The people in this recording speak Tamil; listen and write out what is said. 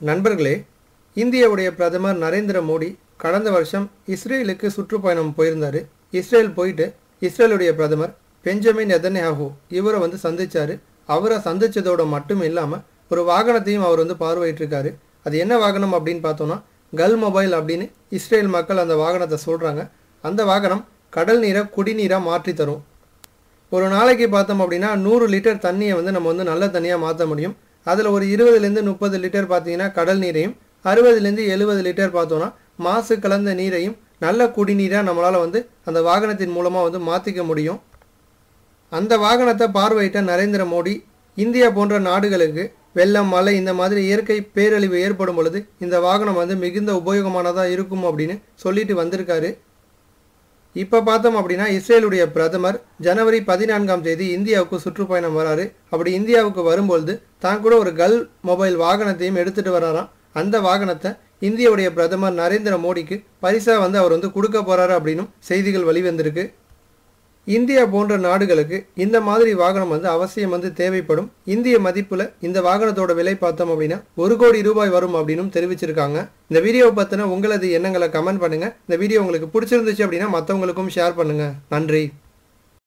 நண்பர்களே இந்தியாவுடைய பிரதமர் நரேந்திர மோடி கடந்த வருஷம் இஸ்ரேலுக்கு சுற்றுப்பயணம் போயிருந்தாரு. இஸ்ரேல் போயிட்டு இஸ்ரேலுடைய பிரதமர் பெஞ்சமின் நெதன்யாஹூ இவரை வந்து சந்தித்தார் அவரை சந்திச்சதோட மட்டும் இல்லாமல் ஒரு வாகனத்தையும் அவர் வந்து பார்வையிட்டிருக்காரு. அது என்ன வாகனம் அப்படின்னு பார்த்தோம்னா கல் மொபைல் அப்படின்னு இஸ்ரேல் மக்கள் அந்த வாகனத்தை சொல்கிறாங்க அந்த வாகனம் கடல் நீரை குடிநீராக மாற்றி தரும். ஒரு நாளைக்கு பார்த்தோம் அப்படின்னா நூறு லிட்டர் தண்ணியை வந்து நம்ம வந்து நல்ல தண்ணியாக மாற்ற முடியும். அதில் ஒரு இருபதுலேருந்து முப்பது லிட்டர் பார்த்தீங்கன்னா கடல் நீரையும் அறுபதுலேருந்து எழுபது லிட்டர் பார்த்தோன்னா மாசு கலந்த நீரையும் நல்ல குடிநீராக நம்மளால் வந்து அந்த வாகனத்தின் மூலமாக வந்து மாற்றிக்க முடியும். அந்த வாகனத்தை பார்வையிட்ட நரேந்திர மோடி இந்தியா போன்ற நாடுகளுக்கு வெள்ளம் மழை இந்த மாதிரி இயற்கை பேரழிவு ஏற்படும் பொழுது இந்த வாகனம் வந்து மிகுந்த உபயோகமானதாக இருக்கும் அப்படின்னு சொல்லிட்டு வந்திருக்காரு. இப்போ பார்த்தோம் அப்படின்னா இஸ்ரேலுடைய பிரதமர் ஜனவரி பதினான்காம் தேதி இந்தியாவுக்கு சுற்றுப்பயணம் வராரு. அப்படி இந்தியாவுக்கு வரும்பொழுது தான் கூட ஒரு கல் மொபைல் வாகனத்தையும் எடுத்துகிட்டு வராராம். அந்த வாகனத்தை இந்தியாவுடைய பிரதமர் நரேந்திர மோடிக்கு பரிசாக வந்து அவர் வந்து கொடுக்க போகிறாரு அப்படின்னும் செய்திகள் வெளிவந்திருக்கு. இந்தியா போன்ற நாடுகளுக்கு இந்த மாதிரி வாகனம் வந்து அவசியம் வந்து தேவைப்படும். இந்திய மதிப்புல இந்த வாகனத்தோட விலை பார்த்தோம் அப்படின்னா ஒரு கோடி ரூபாய் வரும் அப்படின்னும் தெரிவிச்சிருக்காங்க. இந்த வீடியோவை பத்தின உங்களது எண்ணங்களை கமெண்ட் பண்ணுங்க. இந்த வீடியோ உங்களுக்கு பிடிச்சிருந்துச்சு அப்படின்னா மற்றவங்களுக்கும் ஷேர் பண்ணுங்க. நன்றி.